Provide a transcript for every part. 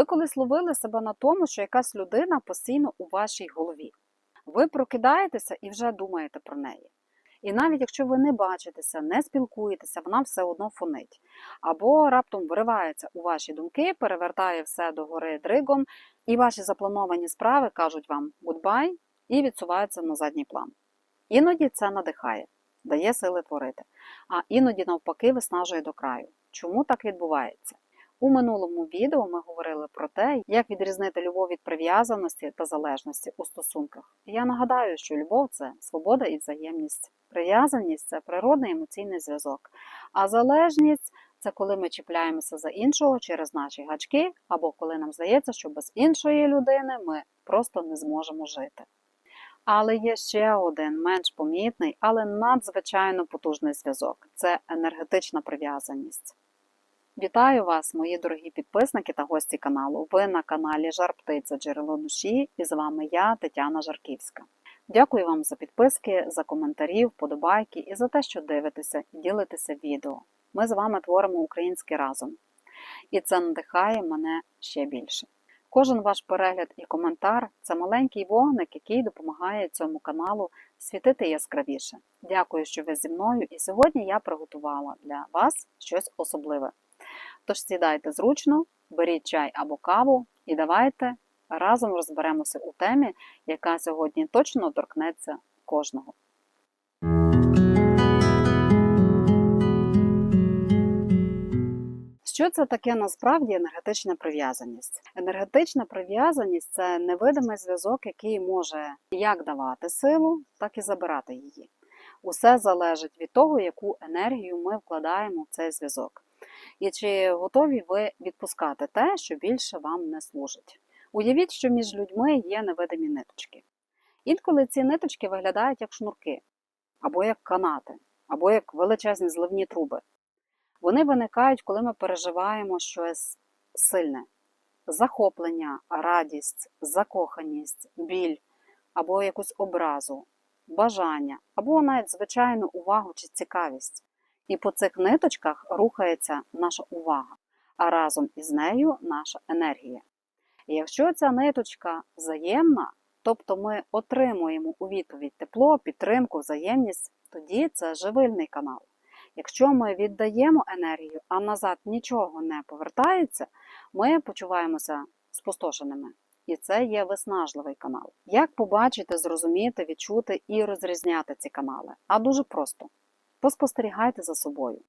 Ви колись ловили себе на тому, що якась людина постійно у вашій голові. Ви прокидаєтеся і вже думаєте про неї. І навіть якщо ви не бачитеся, не спілкуєтеся, вона все одно фонить. Або раптом виривається у ваші думки, перевертає все до гори дригом, і ваші заплановані справи кажуть вам гудбай і відсуваються на задній план. Іноді це надихає, дає сили творити, а іноді, навпаки, виснажує до краю. Чому так відбувається? У минулому відео ми говорили про те, як відрізнити любов від прив'язаності та залежності у стосунках. Я нагадаю, що любов це свобода і взаємність. Прив'язаність це природний емоційний зв'язок, а залежність це коли ми чіпляємося за іншого через наші гачки, або коли нам здається, що без іншої людини ми просто не зможемо жити. Але є ще один менш помітний, але надзвичайно потужний зв'язок це енергетична прив'язаність. Вітаю вас, мої дорогі підписники та гості каналу. Ви на каналі Жар Птиця Джерело душі і з вами я, Тетяна Жарківська. Дякую вам за підписки, за коментарі, вподобайки і за те, що дивитеся і ділитеся відео. Ми з вами творимо українське разом. І це надихає мене ще більше. Кожен ваш перегляд і коментар це маленький вогник, який допомагає цьому каналу світити яскравіше. Дякую, що ви зі мною, і сьогодні я приготувала для вас щось особливе. Тож сідайте зручно, беріть чай або каву і давайте разом розберемося у темі, яка сьогодні точно торкнеться кожного. Що це таке насправді енергетична прив'язаність? Енергетична прив'язаність це невидимий зв'язок, який може як давати силу, так і забирати її. Усе залежить від того, яку енергію ми вкладаємо в цей зв'язок. І чи готові ви відпускати те, що більше вам не служить? Уявіть, що між людьми є невидимі ниточки. Інколи ці ниточки виглядають як шнурки, або як канати, або як величезні зливні труби. Вони виникають, коли ми переживаємо щось сильне: захоплення, радість, закоханість, біль, або якусь образу, бажання, або навіть звичайну увагу чи цікавість. І по цих ниточках рухається наша увага, а разом із нею наша енергія. І якщо ця ниточка взаємна, тобто ми отримуємо у відповідь тепло, підтримку, взаємність, тоді це живильний канал. Якщо ми віддаємо енергію, а назад нічого не повертається, ми почуваємося спустошеними. І це є виснажливий канал. Як побачити, зрозуміти, відчути і розрізняти ці канали? А дуже просто. Поспостерігайте за собою.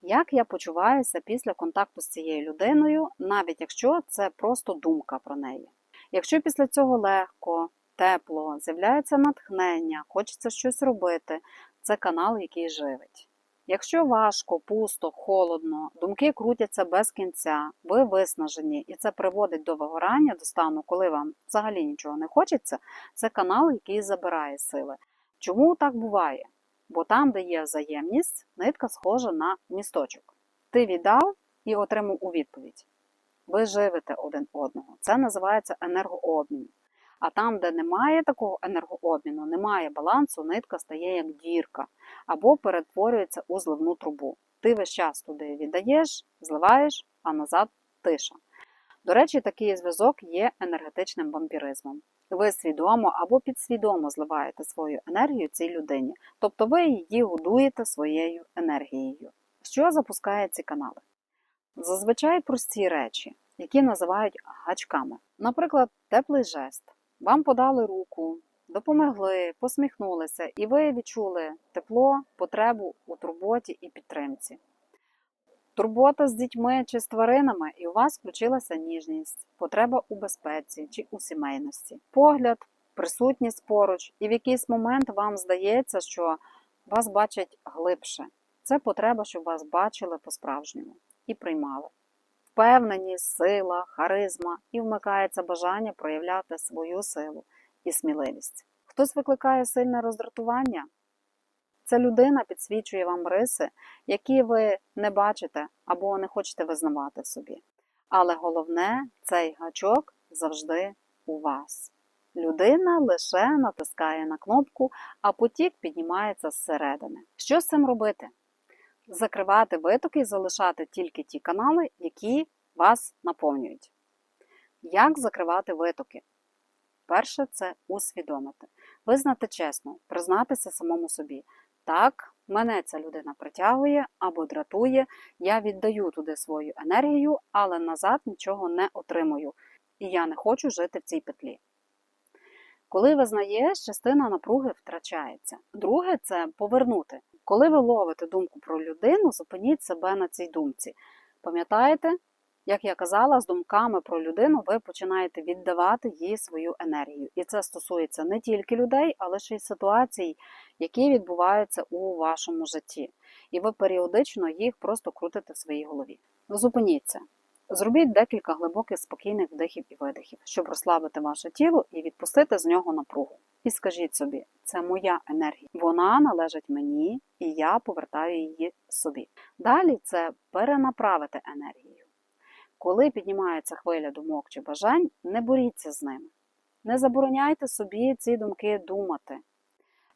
Як я почуваюся після контакту з цією людиною, навіть якщо це просто думка про неї. Якщо після цього легко, тепло, з'являється натхнення, хочеться щось робити, це канал, який живить. Якщо важко, пусто, холодно, думки крутяться без кінця, ви виснажені, і це приводить до вигорання, до стану, коли вам взагалі нічого не хочеться, це канал, який забирає сили. Чому так буває? Бо там, де є взаємність, нитка схожа на місточок. Ти віддав і отримав у відповідь. Ви живете один одного. Це називається енергообмін. А там, де немає такого енергообміну, немає балансу, нитка стає як дірка або перетворюється у зливну трубу. Ти весь час туди віддаєш, зливаєш, а назад тиша. До речі, такий зв'язок є енергетичним вампіризмом. Ви свідомо або підсвідомо зливаєте свою енергію цій людині, тобто ви її годуєте своєю енергією. Що запускає ці канали? Зазвичай прості речі, які називають гачками. Наприклад, теплий жест. Вам подали руку, допомогли, посміхнулися, і ви відчули тепло, потребу у турботі і підтримці. Турбота з дітьми чи з тваринами, і у вас включилася ніжність, потреба у безпеці чи у сімейності, погляд, присутність поруч, і в якийсь момент вам здається, що вас бачать глибше. Це потреба, щоб вас бачили по-справжньому і приймали. Впевненість, сила, харизма і вмикається бажання проявляти свою силу і сміливість. Хтось викликає сильне роздратування. Ця людина підсвічує вам риси, які ви не бачите або не хочете визнавати собі. Але головне, цей гачок завжди у вас. Людина лише натискає на кнопку, а потік піднімається зсередини. Що з цим робити? Закривати витоки і залишати тільки ті канали, які вас наповнюють. Як закривати витоки? Перше це усвідомити, визнати чесно, признатися самому собі. Так, мене ця людина притягує або дратує, я віддаю туди свою енергію, але назад нічого не отримую, і я не хочу жити в цій петлі. Коли визнаєш, частина напруги втрачається. Друге це повернути. Коли ви ловите думку про людину, зупиніть себе на цій думці. Пам'ятаєте, як я казала, з думками про людину ви починаєте віддавати їй свою енергію. І це стосується не тільки людей, але ще й ситуацій, які відбуваються у вашому житті. І ви періодично їх просто крутите в своїй голові. Зупиніться. Зробіть декілька глибоких спокійних вдихів і видихів, щоб розслабити ваше тіло і відпустити з нього напругу. І скажіть собі, це моя енергія, вона належить мені, і я повертаю її собі. Далі це перенаправити енергію. Коли піднімається хвиля думок чи бажань, не боріться з ними. Не забороняйте собі ці думки думати.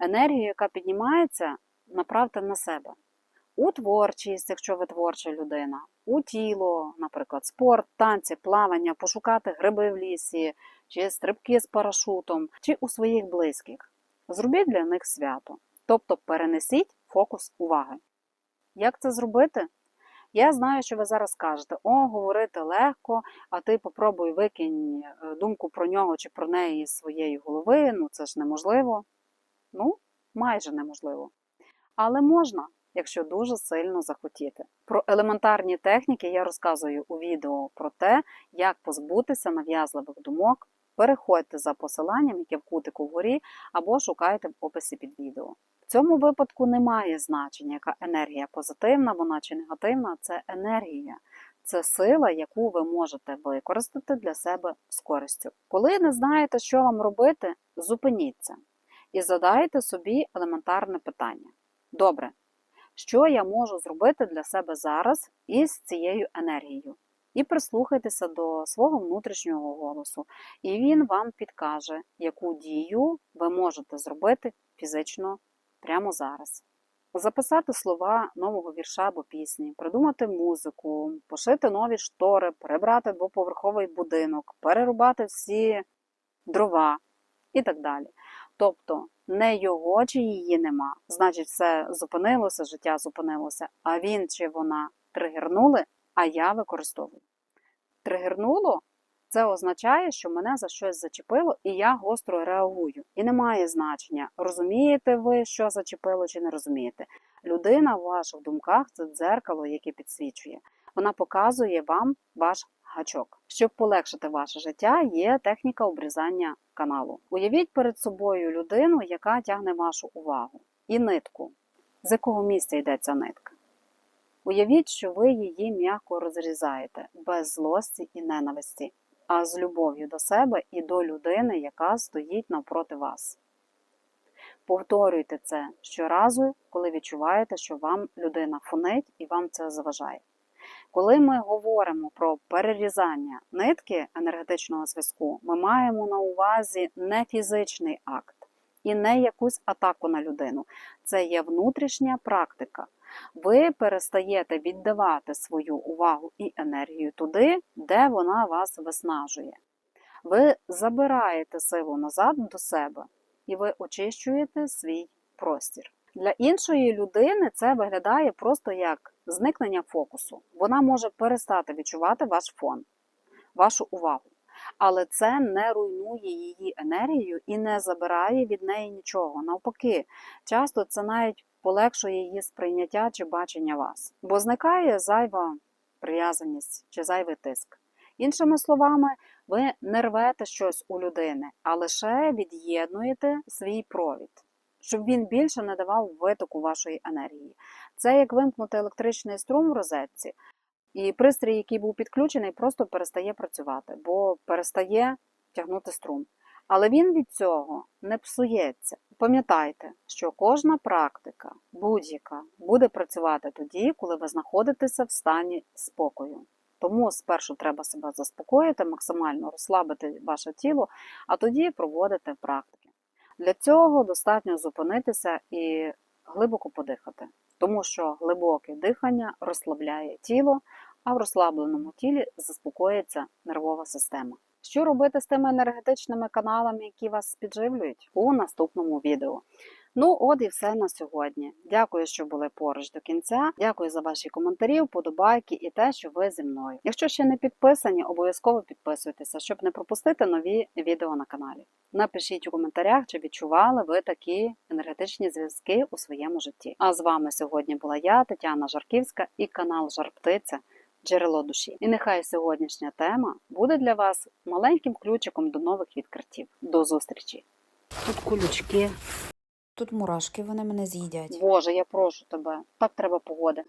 Енергію, яка піднімається, направте на себе. У творчість, якщо ви творча людина, у тіло, наприклад, спорт, танці, плавання, пошукати гриби в лісі, чи стрибки з парашутом, чи у своїх близьких. Зробіть для них свято. Тобто перенесіть фокус уваги. Як це зробити? Я знаю, що ви зараз скажете, о, говорити легко, а ти попробуй викинь е, думку про нього чи про неї з своєї голови, ну це ж неможливо. Ну, майже неможливо. Але можна, якщо дуже сильно захотіти. Про елементарні техніки я розказую у відео про те, як позбутися нав'язливих думок. Переходьте за посиланням, яке в кутику вгорі, або шукайте в описі під відео. В цьому випадку немає значення, яка енергія позитивна, вона чи негативна, це енергія. Це сила, яку ви можете використати для себе з користю. Коли не знаєте, що вам робити, зупиніться і задайте собі елементарне питання. Добре, що я можу зробити для себе зараз із цією енергією? І прислухайтеся до свого внутрішнього голосу, і він вам підкаже, яку дію ви можете зробити фізично прямо зараз. Записати слова нового вірша або пісні, придумати музику, пошити нові штори, перебрати двоповерховий будинок, перерубати всі дрова і так далі. Тобто не його чи її нема, значить, все зупинилося, життя зупинилося, а він чи вона тригернули, а я використовую. Тригернуло це означає, що мене за щось зачепило, і я гостро реагую. І не має значення, розумієте ви, що зачепило, чи не розумієте. Людина в ваших думках це дзеркало, яке підсвічує. Вона показує вам ваш гачок. Щоб полегшити ваше життя, є техніка обрізання каналу. Уявіть перед собою людину, яка тягне вашу увагу, і нитку. З якого місця йде ця нитка? Уявіть, що ви її м'яко розрізаєте без злості і ненависті, а з любов'ю до себе і до людини, яка стоїть навпроти вас. Повторюйте це щоразу, коли відчуваєте, що вам людина фонить і вам це заважає. Коли ми говоримо про перерізання нитки енергетичного зв'язку, ми маємо на увазі не фізичний акт і не якусь атаку на людину. Це є внутрішня практика. Ви перестаєте віддавати свою увагу і енергію туди, де вона вас виснажує. Ви забираєте силу назад до себе і ви очищуєте свій простір. Для іншої людини це виглядає просто як зникнення фокусу. Вона може перестати відчувати ваш фон, вашу увагу. Але це не руйнує її енергію і не забирає від неї нічого. Навпаки, часто це навіть полегшує її сприйняття чи бачення вас, бо зникає зайва прив'язаність чи зайвий тиск. Іншими словами, ви не рвете щось у людини, а лише від'єднуєте свій провід щоб він більше не давав витоку вашої енергії. Це як вимкнути електричний струм в розетці, і пристрій, який був підключений, просто перестає працювати, бо перестає тягнути струм. Але він від цього не псується. Пам'ятайте, що кожна практика, будь-яка, буде працювати тоді, коли ви знаходитеся в стані спокою. Тому спершу треба себе заспокоїти, максимально розслабити ваше тіло, а тоді проводити практики. Для цього достатньо зупинитися і глибоко подихати, тому що глибоке дихання розслабляє тіло, а в розслабленому тілі заспокоїться нервова система. Що робити з тими енергетичними каналами, які вас підживлюють у наступному відео. Ну, от і все на сьогодні. Дякую, що були поруч до кінця. Дякую за ваші коментарі, вподобайки і те, що ви зі мною. Якщо ще не підписані, обов'язково підписуйтеся, щоб не пропустити нові відео на каналі. Напишіть у коментарях, чи відчували ви такі енергетичні зв'язки у своєму житті. А з вами сьогодні була я, Тетяна Жарківська, і канал Жарптиця. Джерело душі. І нехай сьогоднішня тема буде для вас маленьким ключиком до нових відкриттів. До зустрічі! Тут колючки. Тут мурашки, вони мене з'їдять. Боже, я прошу тебе, так треба погоди.